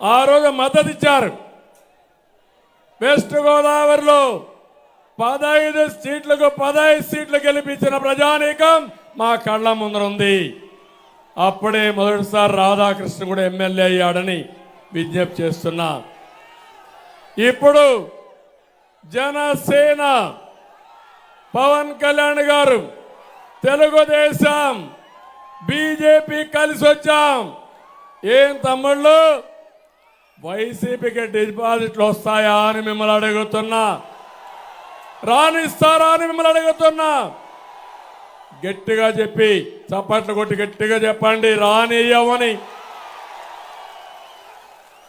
ఆ రోజు మద్దతు ఇచ్చారు. వెస్ట్ గోదావరిలో పదహైదు సీట్లకు పదహైదు సీట్లు గెలిపించిన ప్రజానీకం మా కళ్ళ ముందర ఉంది. అప్పుడే మొదటిసారి రాధాకృష్ణ కూడా ఎమ్మెల్యే అయ్యాడని విజ్ఞప్తి చేస్తున్నా. ఇప్పుడు జనసేన పవన్ కళ్యాణ్ గారు తెలుగుదేశం బీజేపీ కలిసి వచ్చాం ఏం తమ్ముళ్ళు? వైసీపీకి డిపాజిట్లు వస్తాయా అని మిమ్మల్ని అడుగుతున్నా. రానిస్తారా అని మిమ్మల్ని అడుగుతున్నా. గట్టిగా చెప్పి చప్పట్లు కొట్టి గట్టిగా చెప్పండి రానియ్యమని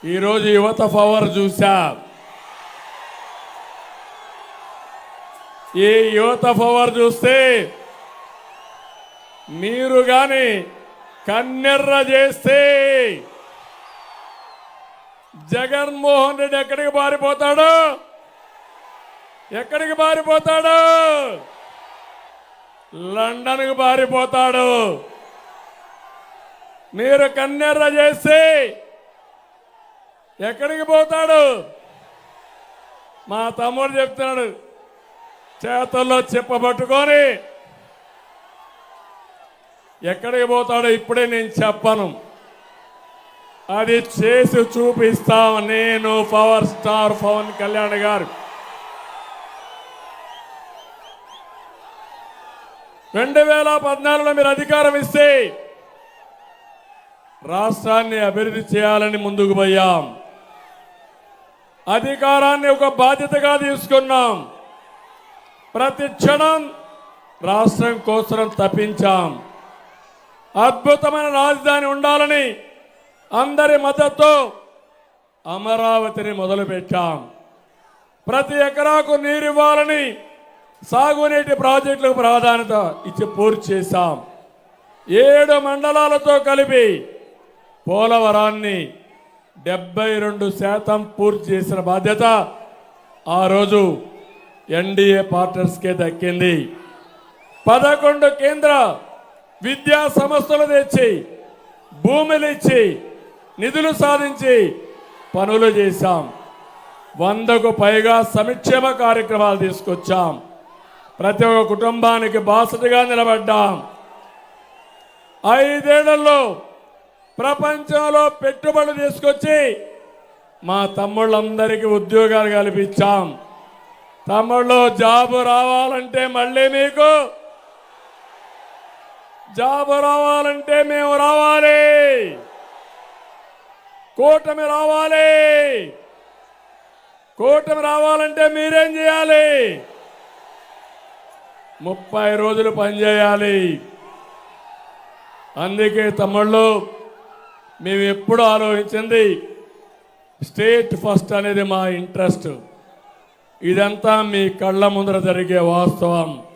ఈరోజు యువత పవర్ చూసా ఈ యువత పవర్ చూస్తే మీరు కానీ కన్నెర్ర చేస్తే జగన్మోహన్ రెడ్డి ఎక్కడికి పారిపోతాడు? ఎక్కడికి పారిపోతాడు? లండన్కి పారిపోతాడు. మీరు కన్నెర్ర చేసి ఎక్కడికి పోతాడు? మా తమ్ముడు చెప్తున్నాడు చేతుల్లో చెప్పబట్టుకొని ఎక్కడికి పోతాడో ఇప్పుడే నేను చెప్పను. అది చేసి చూపిస్తాం. నేను పవర్ స్టార్ పవన్ కళ్యాణ్ గారు. రెండు వేల పద్నాలుగులో మీరు అధికారం ఇస్తే రాష్ట్రాన్ని అభివృద్ధి చేయాలని ముందుకు పోయాం. అధికారాన్ని ఒక బాధ్యతగా తీసుకున్నాం. ప్రతి క్షణం రాష్ట్రం కోసం తప్పించాం. అద్భుతమైన రాజధాని ఉండాలని అందరి మద్దతు అమరావతిని మొదలుపెట్టాం. ప్రతి ఎకరాకు నీరు ఇవ్వాలని సాగునీటి ప్రాజెక్టులకు ప్రాధాన్యత ఇచ్చి పూర్తి చేశాం. ఏడు మండలాలతో కలిపి పోలవరాన్ని డెబ్బై రెండు శాతం పూర్తి చేసిన బాధ్యత ఆ రోజు ఎన్డీఏ పార్టనర్స్కే దక్కింది. పదకొండు కేంద్ర విద్యా సంస్థలు తెచ్చి భూములు ఇచ్చి నిధులు సాధించి పనులు చేశాం. వందకు పైగా సంక్షేమ కార్యక్రమాలు తీసుకొచ్చాం. ప్రతి ఒక్క కుటుంబానికి బాసటగా నిలబడ్డాం. ఐదేళ్ళలో ప్రపంచంలో పెట్టుబడులు తీసుకొచ్చి మా తమ్ముళ్ళందరికీ ఉద్యోగాలు కల్పించాం. తమ్ముళ్ళు జాబు రావాలంటే మళ్ళీ మీకు జాబు రావాలంటే మేము రావాలి. కూటమి రావాలి. కూటమి రావాలంటే మీరేం చేయాలి? ముప్పై రోజులు పనిచేయాలి. అందుకే తమ్ముళ్ళు మేము ఎప్పుడు ఆలోచించింది స్టేట్ ఫస్ట్ అనేది మా ఇంట్రెస్ట్. ఇదంతా మీ కళ్ళ ముందర జరిగే వాస్తవం.